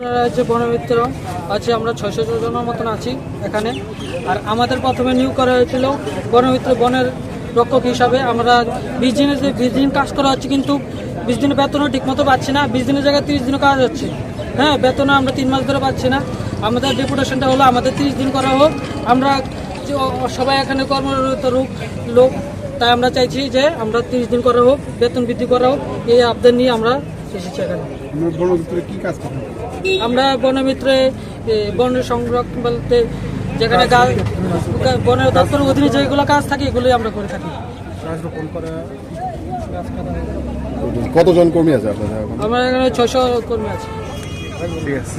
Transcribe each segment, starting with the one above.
আপনারা হচ্ছে বনমিত্র, আছে আমরা ছয়শো জনের মতন আছি এখানে। আর আমাদের প্রথমে নিয়োগ করা হয়েছিল বনমিত্র বনের রক্ষক হিসাবে। আমরা বিশ দিনে যে বিশ দিন কাজ করা হচ্ছে কিন্তু বিশ দিনের বেতনও ঠিকমতো পাচ্ছি না। বিশ দিনের জায়গায় তিরিশ দিনও কাজ হচ্ছে। হ্যাঁ বেতনও আমরা তিন মাস ধরে পাচ্ছি না। আমাদের ডেপুটেশনটা হলো আমাদের তিরিশ দিন করা হোক। আমরা সবাই এখানে কর্মরত লোক লোক, তাই আমরা চাইছি যে আমরা তিরিশ দিন করা হোক, বেতন বৃদ্ধি করা হোক। এই আবদার নিয়ে আমরা এসেছি এখানে আমরা বনদপ্তরে কি কাজ করেন? আমরা বনমিত্রে বন সংরক্ষণ বলতে যেখানে গাছ বনের দপ্তরের অধীনে যেগুলো কাজ থাকে এগুলোই আমরা করে থাকি। গাছ রোপণ করা কতজন কর্মী আছে আপনাদের আমরা এখানে ছয়শো কর্মী আছি। ঠিক আছে।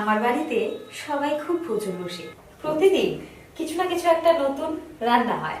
আমার বাড়িতে সবাই খুব প্রচুর বসে। প্রতিদিন কিছু না কিছু একটা নতুন রান্না হয়।